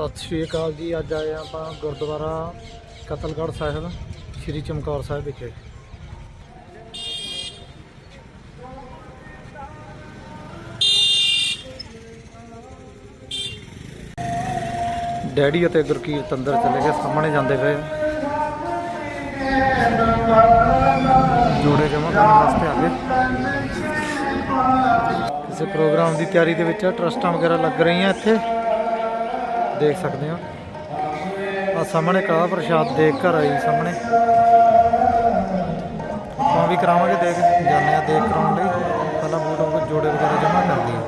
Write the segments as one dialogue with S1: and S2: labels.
S1: ਸਤਿ ਸ਼੍ਰੀ ਅਕਾਲ ਜੀ ਅੱਜ ਆਏ ਆਪਾਂ ਗੁਰਦੁਆਰਾ ਕਤਲਗੜ੍ਹ ਸਾਹਿਬ ਸ੍ਰੀ ਚਮਕੌਰ ਸਾਹਿਬ ਵਿਖੇ। ਡੈਡੀ ਅਤੇ ਗੁਰਕੀਰਤ ਅੰਦਰ ਚਲੇ ਗਏ ਸਾਹਮਣੇ ਜਾਂਦੇ ਪਏ। ਜੋੜੇ ਜਮਾ ਕਰਨ ਵਾਸਤੇ ਆ ਗਏ। ਕਿਸੇ ਪ੍ਰੋਗਰਾਮ ਦੀ ਤਿਆਰੀ ਦੇ ਵਿੱਚ ਆ, ਟਰਸਟਾਂ ਵਗੈਰਾ ਲੱਗ ਰਹੀਆਂ ਇੱਥੇ। ਦੇਖ ਸਕਦੇ ਹੋ। ਆ ਸਾਹਮਣੇ ਕੜਾ ਪ੍ਰਸ਼ਾਦ ਦੇਖ ਘਰ ਆਈ ਸਾਹਮਣੇ। ਆਪਾਂ ਵੀ ਕਰਾਵਾਂਗੇ ਦੇਖ, ਜਾਂਦੇ ਆ ਦੇਖ ਕਰਾਉਣ ਲਈ। ਪਹਿਲਾਂ ਬੂਟ ਵਗੈਰਾ ਜੋੜੇ ਵਗੈਰਾ ਜਮਾ ਕਰ ਦਈਏ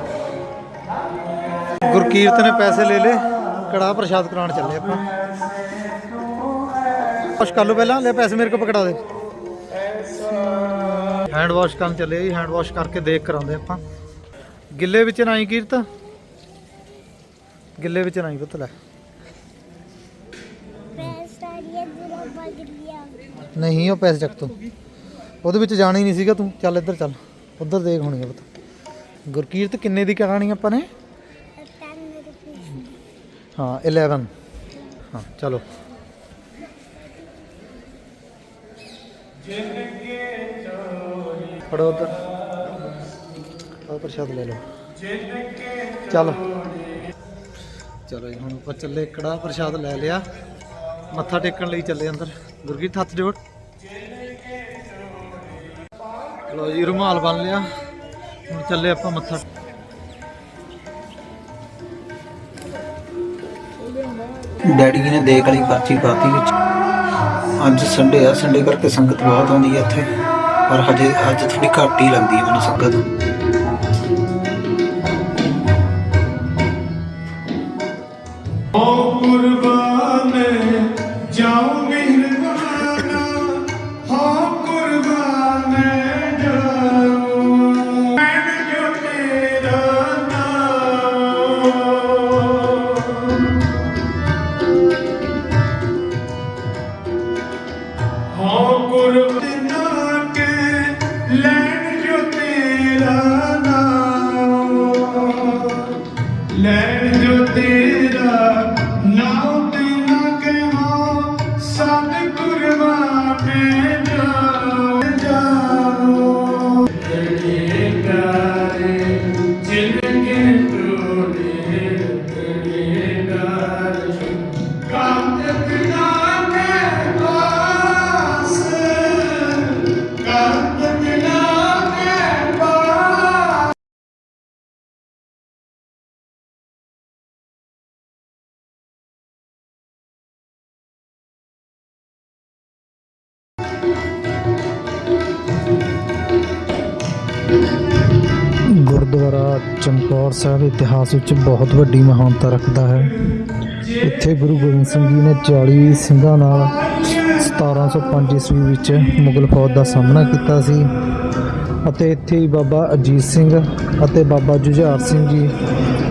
S1: ਗੁਰਕੀਰਤ ਨੇ ਪੈਸੇ ਲੈ ਲਏ। ਕੜਾ ਪ੍ਰਸ਼ਾਦ ਕਰਾਉਣ ਚੱਲੇ ਆਪਾਂ। ਕੁਛ ਕਰ ਲਓ ਪਹਿਲਾਂ, ਲੈ ਪੈਸੇ ਮੇਰੇ ਕੋਲ ਪਕੜਾ ਦੇ। ਹੈਂਡ ਵਾਸ਼ ਕਰਨ ਚੱਲੇ ਜੀ ਹੈਂਡ ਵਾਸ਼ ਕਰਕੇ ਦੇਖ ਕਰਾਉਂਦੇ ਆਪਾਂ। ਗਿੱਲੇ ਵਿੱਚ ਨਾ ਹੀ ਕੀਰਤ। ਗਿੱਲੇ ਵਿੱਚ ਨਾ ਹੀ ਪੁੱਤ ਲੈ। ਨਹੀਂ ਉਹ ਪੈਸੇ ਚੱਕ ਤੂੰ। ਉਹਦੇ ਵਿੱਚ ਜਾਣਾ ਹੀ ਨਹੀਂ ਸੀਗਾ ਤੂੰ। ਚੱਲ ਇੱਧਰ ਚੱਲ। ਉੱਧਰ ਦੇਖ ਹੋਣੀ ਆ ਪੁੱਤ ਗੁਰਕੀਰਤ ਕਿੰਨੇ ਦੀ ਕਰਾਣੀ ਆਪਾਂ ਨੇ? ਹਾਂ 11 ਹਾਂ ਚਲੋ। ਫੜੋ ਉੱਧਰ। ਆਹ ਪ੍ਰਸ਼ਾਦ ਲੈ ਲਓ। ਚਲ। ਚਲੋ ਜੀ ਹੁਣ ਆਪਾਂ ਚੱਲੇ ਕੜਾ ਪ੍ਰਸ਼ਾਦ ਲੈ ਲਿਆ। ਮੱਥਾ ਟੇਕਣ ਲਈ ਚੱਲੇ ਅੰਦਰ। ਗੁਰਗੀਤ, ਹੱਥ ਜੋੜ। ਲੋ ਜੀ, ਰੁਮਾਲ ਬੰਨ ਲਿਆ। ਹੁਣ ਚੱਲੇ ਆਪਾਂ ਮੱਥਾ
S2: ਡੈਡੀ ਜੀ ਨੇ ਦੇਖ ਲਈ ਪਰਚੀ ਪਾਤੀ ਵਿੱਚ। ਅੱਜ ਸੰਡੇ ਆ, ਸੰਡੇ ਕਰਕੇ ਸੰਗਤ ਬਹੁਤ ਆਉਂਦੀ ਹੈ ਇੱਥੇ। ਪਰ ਹਜੇ ਅੱਜ ਥੋੜੀ ਘੱਟ ਹੀ ਲੱਗਦੀ ਹੈ ਮੈਨੂੰ ਸੰਗਤ।
S3: ਕੁਰਬਾਨ ਜਾਉ ਮਿਹਰਬਾਨਾ ਹੋ ਕੁਰਬਾਨ ਜਾਉ ਮੈਂ ਜੋ ਤੇਰਾ ਨਾਮ। ਹੋ ਕੁਰਬਾਨਾ
S1: ਗੁਰਦੁਆਰਾ ਚਮਕੌਰ ਸਾਹਿਬ ਇਤਿਹਾਸ ਵਿੱਚ ਬਹੁਤ ਵੱਡੀ ਮਹਾਨਤਾ ਰੱਖਦਾ ਹੈ। ਇੱਥੇ ਗੁਰੂ ਗੋਬਿੰਦ ਸਿੰਘ ਜੀ ਨੇ 40 ਸਿੰਘਾਂ ਨਾਲ 1705 ਈਸਵੀ ਵਿੱਚ ਮੁਗਲ ਫੌਜ ਦਾ ਸਾਹਮਣਾ ਕੀਤਾ ਸੀ ਅਤੇ ਇੱਥੇ ਹੀ ਬਾਬਾ ਅਜੀਤ ਸਿੰਘ ਅਤੇ ਬਾਬਾ ਜੁਝਾਰ ਸਿੰਘ ਜੀ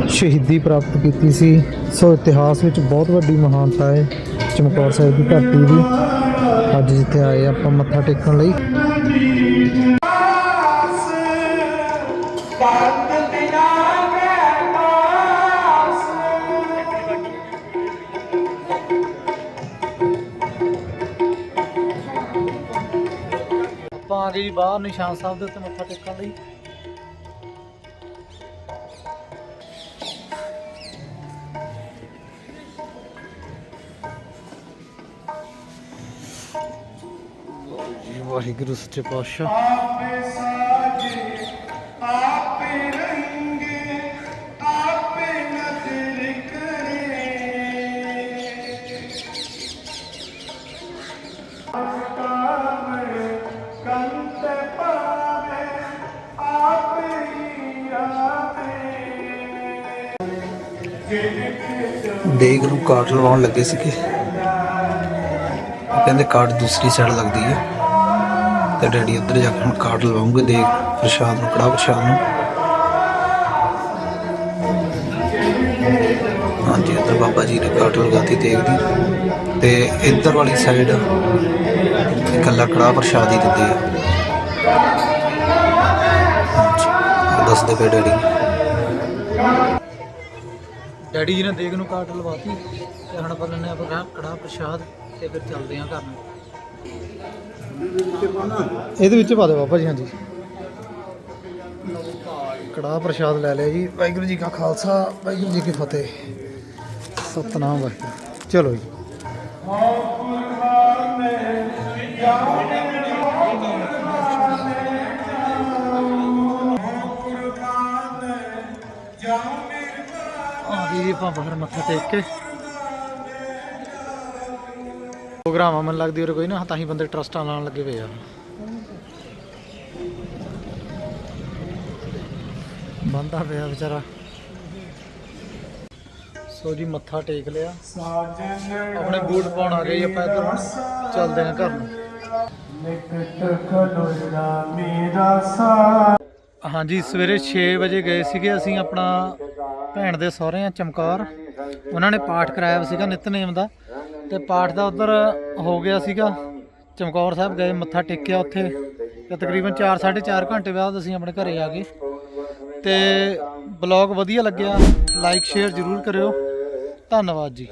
S1: ਸ਼ਹੀਦੀ ਪ੍ਰਾਪਤ ਕੀਤੀ ਸੀ। ਸੋ ਇਤਿਹਾਸ ਵਿੱਚ ਬਹੁਤ ਵੱਡੀ ਮਹਾਨਤਾ ਹੈ ਚਮਕੌਰ ਸਾਹਿਬ ਦੀ ਧਰਤੀ ਦੀ। ਅੱਜ ਜਿੱਥੇ ਆਏ ਆਪਾਂ ਮੱਥਾ ਟੇਕਣ ਲਈ। ਜੀ ਬਾਹਰ ਨਿਸ਼ਾਨ ਸਾਹਿਬ ਦੇ ਉੱਤੇ ਮੱਥਾ ਟੇਕਣ ਲਈ। ਵਾਹਿਗੁਰੂ ਸੱਚੇ ਪਾਤਸ਼ਾਹ।
S3: ਕੇ
S2: ਦੇਗ ਨੂੰ ਕਾਟ ਲਵਾਉਣ ਲੱਗੇ ਸੀਗੇ। ਕਹਿੰਦੇ ਕਾਟ ਦੂਸਰੀ ਸਾਈਡ ਲੱਗਦੀ ਹੈ ਤੇ ਡੈਡੀ ਉੱਧਰ ਜਾ ਕੇ ਹੁਣ ਕਾਟ ਲਵਾਉਂਗੇ ਦੇਗ ਪ੍ਰਸ਼ਾਦ ਨੂੰ ਕੜਾ ਪ੍ਰਸ਼ਾਦ ਨੂੰ। ਹਾਂਜੀ, ਇੱਧਰ ਬਾਬਾ ਜੀ ਨੇ ਕਾਟ ਲਗਾਤੀ ਦੇਗ ਦੀ। ਤੇ ਇੱਧਰ ਵਾਲੀ ਸਾਈਡ ਇਕੱਲਾ ਕੜਾ ਪ੍ਰਸ਼ਾਦ ਹੀ ਦਿੰਦੇ ਆ। ਹਾਂਜੀ, ਉਹ ਦੱਸਦੇ ਪਏ ਡੈਡੀ।
S1: ਡੈਡੀ ਜੀ ਨੇ ਦੇਗ ਨੂੰ ਕਾਟ ਲਵਾਤੀ ਤੇ ਹੁਣ ਆਪਾਂ ਲੈਣੇ ਆਪਾਂ ਕੜਾ ਪ੍ਰਸ਼ਾਦ ਤੇ ਫਿਰ ਚੱਲਦੇ ਆਂ ਘਰ ਨੂੰ। ਇਹਦੇ ਵਿੱਚ ਪਾ ਦਿਓ ਬਾਬਾ ਜੀ ਹਾਂਜੀ। ਕੜਾ ਪ੍ਰਸ਼ਾਦ ਲੈ ਲਿਆ ਜੀ। ਵਾਹਿਗੁਰੂ ਜੀ ਕਾ ਖਾਲਸਾ ਵਾਹਿਗੁਰੂ ਜੀ ਕੀ ਫਤਿਹ। ਸਤਨਾਮ ਵਾਹਿਗੁਰੂ। ਚਲੋ ਜੀ। ਜੀ ਆਪਾਂ ਬਾਹਰ ਮੱਥਾ ਟੇਕ ਕੇ। ਪ੍ਰੋਗਰਾਮ ਮਨ ਲੱਗਦੀ ਹੋਰ ਕੋਈ ਨਾ, ਤਾਂ ਹੀ ਬੰਦੇ ਟਰਸਟਾਂ ਲਾਉਣ ਲੱਗੇ ਹੋਏ ਆ। ਬੰਦਾ ਪਿਆ ਵਿਚਾਰਾ। ਸੋ ਜੀ, ਮੱਥਾ ਟੇਕ ਲਿਆ। ਆਪਣੇ ਬੂਟ ਪਾਉਣ ਆ ਗਏ ਆਪਾਂ ਇੱਧਰ। ਚੱਲਦੇ ਆਂ ਘਰ ਨੂੰ। ਹਾਂਜੀ, ਸਵੇਰੇ 6 ਵਜੇ ਗਏ ਸੀਗੇ ਅਸੀਂ ਆਪਣਾ ਭੈਣ ਦੇ ਸਹੁਰੇ ਆ ਚਮਕੌਰ। ਉਹਨਾਂ ਨੇ ਪਾਠ ਕਰਾਇਆ ਸੀਗਾ ਨਿਤਨੇਮ ਦਾ। ਤੇ ਪਾਠ ਦਾ ਉਧਰ ਹੋ ਗਿਆ ਸੀਗਾ। ਚਮਕੌਰ ਸਾਹਿਬ ਗਏ, ਮੱਥਾ ਟੇਕਿਆ ਉੱਥੇ। ਤੇ ਤਕਰੀਬਨ 4 4.5 ਘੰਟੇ ਬਾਅਦ ਅਸੀਂ ਆਪਣੇ ਘਰੇ ਆ ਗਏ। ਤੇ ਬਲੌਗ ਵਧੀਆ ਲੱਗਿਆ, ਲਾਈਕ, ਸ਼ੇਅਰ ਜ਼ਰੂਰ ਕਰਿਓ। ਧੰਨਵਾਦ ਜੀ।